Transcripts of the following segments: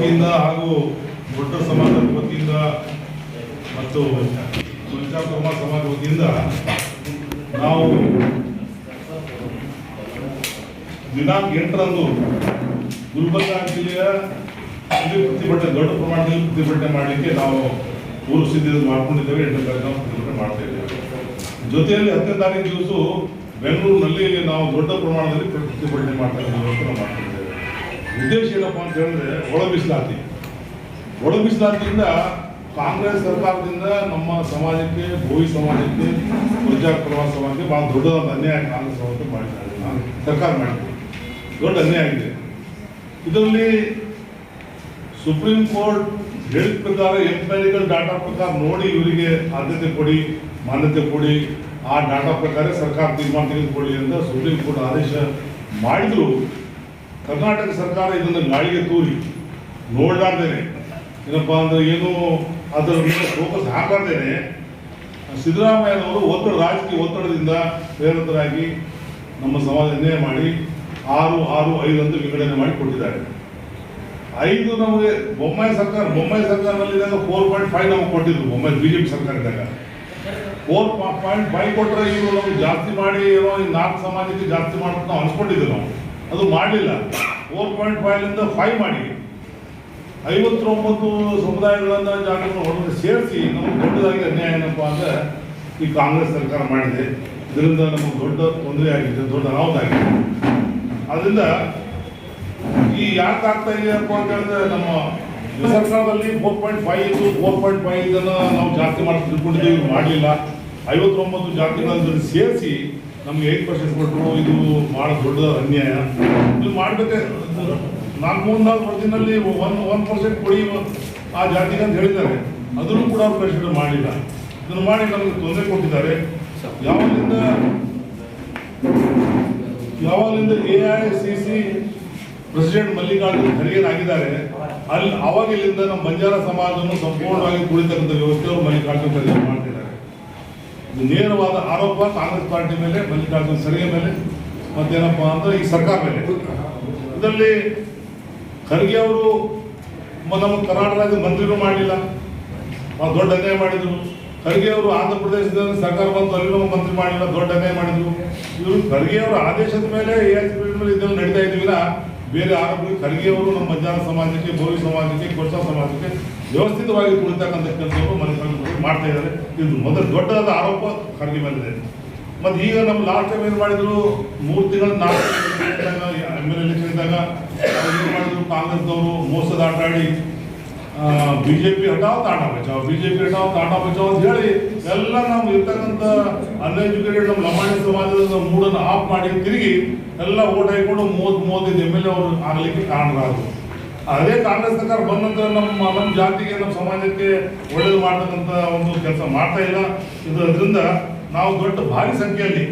ವತಿಯಿಂದ ಹಾಗೂ ದೊಡ್ಡ ಸಮಾಜದ ವತಿಯಿಂದ ಮತ್ತು ಪಂಚಾಕರ್ಮ ಸಮಾಜ ವತಿಯಿಂದ ನಾವು ದಿನಾಂಕ ಎಂಟರಂದು ಗುಲ್ಬರ್ಗಾ ಜಿಲ್ಲೆಯ ಪ್ರತಿಭಟನೆ, ದೊಡ್ಡ ಪ್ರಮಾಣದಲ್ಲಿ ಪ್ರತಿಭಟನೆ ಮಾಡಲಿಕ್ಕೆ ನಾವು ಪೂರ್ವ ಸಿದ್ಧ ಮಾಡ್ಕೊಂಡಿದ್ದೇವೆ. ಎಂಟು ತಾರೀಕು ಪ್ರತಿಭಟನೆ ಮಾಡ್ತಾ ಇದ್ದೇವೆ. ಜೊತೆಯಲ್ಲಿ ಹತ್ತನೇ ತಾರೀಕು ದಿವಸ ಬೆಂಗಳೂರಿನಲ್ಲಿ ನಾವು ದೊಡ್ಡ ಪ್ರಮಾಣದಲ್ಲಿ ಪ್ರತಿಭಟನೆ ಮಾಡ್ತಾ ಇದ್ದೇವೆ ಮಾಡ್ಕೊಂಡಿದ್ದೇವೆ ಉದ್ದೇಶ ಏನಪ್ಪ ಅಂತ ಹೇಳಿದ್ರೆ ಒಳ ಮೀಸಲಾತಿ ಒಳ ಬಿಸಿಲಾತಿಯಿಂದ ಕಾಂಗ್ರೆಸ್ ಸರ್ಕಾರದಿಂದ ನಮ್ಮ ಸಮಾಜಕ್ಕೆ, ಭೋವಿ ಸಮಾಜಕ್ಕೆ ಪ್ರಜಾಪ್ರವಾಹ ಸಮಾಜಕ್ಕೆ ಬಹಳ ದೊಡ್ಡದಾದ ಅನ್ಯಾಯ ಕಾಂಗ್ರೆಸ್ ಸಮಾಜಕ್ಕೆ ಮಾಡಿದ್ದಾರೆ. ಸರ್ಕಾರ ಮಾಡಿದೆ ದೊಡ್ಡ ಅನ್ಯಾಯ ಆಗಿದೆ. ಇದರಲ್ಲಿ ಸುಪ್ರೀಂ ಕೋರ್ಟ್ ಹೇಳಿದ ಪ್ರಕಾರ ಎಂಪೈರಿಕಲ್ ಡಾಟಾ ಪ್ರಕಾರ ನೋಡಿ ಇವರಿಗೆ ಆದ್ಯತೆ ಕೊಡಿ, ಮಾನ್ಯತೆ ಕೊಡಿ. ಆ ಡಾಟಾ ಪ್ರಕಾರ ಸರ್ಕಾರ ತೀರ್ಮಾನ ತೆಗೆದುಕೊಳ್ಳಿ ಅಂತ ಸುಪ್ರೀಂ ಕೋರ್ಟ್ ಆದೇಶ ಮಾಡಿದ್ರು. ಕರ್ನಾಟಕ ಸರ್ಕಾರ ಇದನ್ನು ಗಾಳಿಗೆ ತೂರಿ, ನೋಡಲಾರ್ದೇನೆ. ಏನಪ್ಪಾ ಅಂದ್ರೆ ಏನು ಅದರ ಮೇಲೆ ಫೋಕಸ್ ಹಾಕಾರ್ದೇನೆ ಸಿದ್ದರಾಮಯ್ಯನವರು ಒತ್ತಡ, ರಾಜಕೀಯ ಒತ್ತಡದಿಂದ ಪ್ರೇರಿತರಾಗಿ ನಮ್ಮ ಸಮಾಜ ಅನ್ಯಾಯ ಮಾಡಿ ಆರು ಆರು ಐದು ಅಂತ ವಿಂಗಡಣೆ ಮಾಡಿ ಕೊಟ್ಟಿದ್ದಾರೆ. ಐದು ನಮಗೆ ಬೊಮ್ಮಾಯಿ ಸರ್ಕಾರ, ಬೊಮ್ಮಾಯಿ ಸರ್ಕಾರದಲ್ಲಿ ಇದ್ದಾಗ ಫೋರ್ ಪಾಯಿಂಟ್ ಫೈವ್ ನಮಗೆ ಕೊಟ್ಟಿದ್ರು, ಬೊಮ್ಮಾಯಿ ಬಿಜೆಪಿ ಸರ್ಕಾರ ಇದ್ದಾಗ. ಫೋರ್ ಪಾಯಿಂಟ್ ಫೈವ್ ಕೊಟ್ಟರೆ ಇವರು ನಮಗೆ ಜಾಸ್ತಿ ಮಾಡಿ ಏನೋ ನಾಲ್ಕು ಸಮಾಜಕ್ಕೆ ಜಾಸ್ತಿ ಮಾಡ್ಬಿಟ್ಟು ನಾವು ಅನ್ಸ್ಕೊಂಡಿದ್ವಿ ನಾವು. ಅದು ಮಾಡಲಿಲ್ಲ. ಫೋರ್ ಪಾಯಿಂಟ್ ಫೈವ್ಲಿಂದ ಫೈವ್ ಮಾಡಿ. ಐವತ್ತೊಂಬತ್ತು ಸಮುದಾಯಗಳನ್ನ ಜಾಗವನ್ನು ಹೊಡೆದು ಸೇರಿಸಿ ನಮಗೆ ದೊಡ್ಡದಾಗಿ ಅನ್ಯಾಯ ಏನಪ್ಪ ಅಂದ್ರೆ ಈ ಕಾಂಗ್ರೆಸ್ ಸರ್ಕಾರ ಮಾಡಿದೆ. ಇದರಿಂದ ನಮಗೆ ದೊಡ್ಡ ತೊಂದರೆ ಆಗಿದೆ, ದೊಡ್ಡ ಅನಾಹುತ ಆಗಿದೆ. ಅದರಿಂದ ಈ ಯಾಕೆ ಆಗ್ತಾ ಇದೆ ಅಪ್ಪ ಅಂತ ಹೇಳಿದ್ರೆ ನಮ್ಮ ಸರ್ಕಾರದಲ್ಲಿ ಫೋರ್ ಪಾಯಿಂಟ್ ಫೈವ್ ಇದ್ದು ಫೋರ್ ಪಾಯಿಂಟ್ ಫೈವ್ ಇದನ್ನ ನಾವು ಜಾಸ್ತಿ ಮಾಡಿ ತಿಳ್ಕೊಂಡಿದ್ದೀವಿ, ಮಾಡಲಿಲ್ಲ. ಐವತ್ತೊಂಬತ್ತು ಜಾತಿಗಳನ್ನು ಸೇರಿಸಿ ನಮ್ಗೆ ಏಟ್ ಪರ್ಸೆಂಟ್ ಕೊಟ್ಟರು ಇದು ಭಾಳ ದೊಡ್ಡ ಅನ್ಯಾಯ. ಇದು ಮಾಡಬೇಕೆ. ನಾಲ್ಕು ಮೂರು ನಾಲ್ಕು ವರ್ಷದಲ್ಲಿ ಒನ್ ಒನ್ ಪರ್ಸೆಂಟ್ ಕೊಡಿ ಆ ಜಾತಿಗೆ ಅಂತ ಹೇಳಿದ್ದಾರೆ. ಅದನ್ನು ಕೂಡ ಅವ್ರು ಕನ್ಸಿಡರ್ ಮಾಡಿಲ್ಲ. ಇದನ್ನು ಮಾಡಿ ನಮಗೆ ತೊಂದರೆ ಕೊಟ್ಟಿದ್ದಾರೆ. ಯಾವಾಗಿಂದ ಯಾವಾಗಲಿಂದ A I C C president Mallikarjun ಖರ್ಗೆನಾಗಿದ್ದಾರೆ ಅಲ್ಲಿ, ಅವಾಗಿಲ್ಲಿಂದ ನಮ್ಮ ಬಂಜಾರ ಸಮಾಜವನ್ನು ಸಂಪೂರ್ಣವಾಗಿ ಕುಳಿತಕ್ಕಂಥ ವ್ಯವಸ್ಥೆ ಅವರು ಮಲ್ಲಿಕಾರ್ಜುನ್ ಖರ್ಗೆ ಮಾಡ್ತಿದ್ದಾರೆ. ನೇರವಾದ ಆರೋಪ ಕಾಂಗ್ರೆಸ್ ಪಾರ್ಟಿ ಮೇಲೆ, ಮಲ್ಲಿಕಾರ್ಜುನ ಖರ್ಗೆ ಮೇಲೆ, ಮತ್ತೇನಪ್ಪ ಅಂದ್ರೆ ಈ ಸರ್ಕಾರ ಮೇಲೆ. ಇದರಲ್ಲಿ ಖರ್ಗೆ ಅವರು ನಮ್ಮ ಕರ್ನಾಟಕ ರಾಜ್ಯದ ಮಂತ್ರಿನೂ ಮಾಡಲಿಲ್ಲ. ದೊಡ್ಡ ಅನ್ಯಾಯ ಮಾಡಿದ್ರು. ಖರ್ಗೆ ಅವರು ಆಂಧ್ರ ಪ್ರದೇಶದ ಸರ್ಕಾರ ಬಂತು ನಮ್ಮ ಮಂತ್ರಿ ಮಾಡಿಲ್ಲ ದೊಡ್ಡ ಅನ್ಯಾಯ ಮಾಡಿದ್ರು. ಇವರು ಖರ್ಗೆ ಅವರ ಆದೇಶದ ಮೇಲೆ ಎ ಮೇಲೆ ಇದನ್ನು ನಡೀತಾ ಇದೀವಿನ ಬೇರೆ ಆರೋಪ ಖರ್ಗೆಯವರು ನಮ್ಮ ಮಧ್ಯಾಹ್ನ ಸಮಾಜಕ್ಕೆ ಭೋವಿ ಸಮಾಜಕ್ಕೆ ಕೊರ್ಸ ಸಮಾಜಕ್ಕೆ ವ್ಯವಸ್ಥಿತವಾಗಿ ಕುಳಿತಕ್ಕಂಥ ಕೆಲಸವನ್ನು ಮನೆ ಮಾಡ್ತಾ ಇದ್ದಾರೆ. ಇದು ಮೊದಲು ದೊಡ್ಡದಾದ ಆರೋಪ ಖರ್ಗೆ ಬಂದಿದೆ ಮತ್ತು ಈಗ ನಮ್ಮ ಲಾಸ್ಟ್ ಟೈಮ್ ಏನು ಮಾಡಿದ್ರು? ಮೂರು ತಿಂಗಳ ನಾಲ್ಕು ಎಂ ಎಲ್ ಎಲೆಕ್ಷನ್ ಇದ್ದಾಗ ಏನು ಮಾಡಿದ್ರು? ಕಾಂಗ್ರೆಸ್ನವರು ಮೋಸದ ಆಟ ಆಡಿ ಬಿಜೆಪಿ ಹಟಾವ್ ತಾಂಡ ಬಚಾವ್, ಬಿಜೆಪಿ ಹಟಾವ್ ತಾಂಡ ಬಚಾವ್ ಅಂತ ಹೇಳಿ ಎಲ್ಲ ನಾವು ಇರ್ತಕ್ಕಂಥ ಅನ್ಎಜುಕೇಟೆಡ್ ನಮ್ಮ ಲಂಬಾಣಿ ಸಮಾಜದ ಮೂಡನ್ನು ಆಫ್ ಮಾಡಿ ತಿರುಗಿ ಎಲ್ಲ ಓಟ್ ಹಾಕೊಂಡು ಮೂವತ್ ಮೂವತ್ತೈದು ಎಂ ಎಲ್ ಎ ಅವರು ಆಗಲಿಕ್ಕೆ ಕಾರಣರಾದರು. ಅದೇ ಕಾಂಗ್ರೆಸ್ ಸರ್ಕಾರ ಬಂದ ನಂತರ ನಮ್ಮ ನಮ್ಮ ಜಾತಿಗೆ, ನಮ್ಮ ಸಮಾಜಕ್ಕೆ ಒಳ್ಳೇದು ಮಾಡ್ತಕ್ಕಂಥ ಒಂದು ಕೆಲಸ ಮಾಡ್ತಾ ಇಲ್ಲ. ಇದು ಅದರಿಂದ ನಾವು ದೊಡ್ಡ ಭಾರಿ ಸಂಖ್ಯೆಯಲ್ಲಿ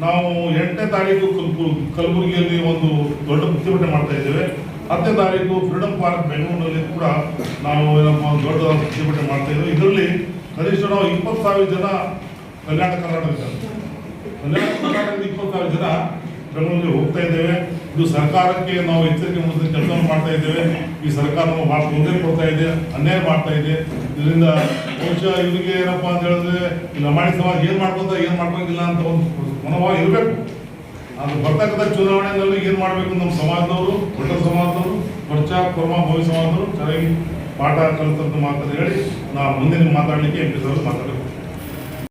ನಾವು ಎಂಟನೇ ತಾರೀಕು ಕಲ್ಬು- ಕಲಬುರಗಿಯಲ್ಲಿ ಒಂದು ದೊಡ್ಡ ಪ್ರತಿಭಟನೆ ಮಾಡ್ತಾ ಇದ್ದೇವೆ. ಹತ್ತನೇ ತಾರೀಕು ಫ್ರೀಡಮ್ ಪಾರ್ಕ್ ಬೆಂಗಳೂರಿನಲ್ಲಿ ಕೂಡ ನಾವು ನಮ್ಮ ದೊಡ್ಡ ಪ್ರತಿಭಟನೆ ಮಾಡ್ತಾ ಇದ್ದೀವಿ. ಇದರಲ್ಲಿ ಕನಿಷ್ಠ ನಾವು ಇಪ್ಪತ್ತು ಸಾವಿರ ಜನ ಕಲ್ಯಾಣ ಕರ್ನಾಟಕ ಕಲ್ಯಾಣ ಕರ್ನಾಟಕದ ಇಪ್ಪತ್ತು ಸಾವಿರ ಜನ ಬೆಂಗಳೂರಿಗೆ ಹೋಗ್ತಾ ಇದ್ದೇವೆ. ಇದು ಸರ್ಕಾರಕ್ಕೆ ನಾವು ಎಚ್ಚರಿಕೆ ಮೂಡಿಸಿದ ಕೆಲಸ ಮಾಡ್ತಾ ಇದ್ದೇವೆ. ಈ ಸರ್ಕಾರ ಭಾಳ ತೊಂದರೆ ಕೊಡ್ತಾ ಇದೆ, ಅನ್ಯಾಯ ಮಾಡ್ತಾ ಇದೆ. ಇದರಿಂದ ಬಹುಶಃ ಇವರಿಗೆ ಏನಪ್ಪಾ ಅಂತ ಹೇಳಿದ್ರೆ ಲಮಾಣಿ ಸಮಾಜ ಏನು ಮಾಡ್ಕೊಂತ, ಏನ್ ಮಾಡ್ಕೊಂಗಿಲ್ಲ ಅಂತ ಒಂದು ಮನೋಭಾವ ಇರಬೇಕು. ಅದು ಬರ್ತಕ್ಕಂಥ ಚುನಾವಣೆಯಲ್ಲಿ ಏನು ಮಾಡಬೇಕು ನಮ್ಮ ಸಮಾಜದವರು, ದೊಡ್ಡ ಸಮಾಜದವರು ವರ್ಷ ಕೊರ್ಮ ಭವಿ ಸಮಾಜದವರು, ಚೆನ್ನಾಗಿ ಪಾಠ ಕಲಿತಂತ ಮಾತನ್ನು ಹೇಳಿ ನಾವು ಮುಂದಿನ ಮಾತಾಡಲಿಕ್ಕೆ ಎಂ ಪಿ ಮಾತಾಡಬೇಕು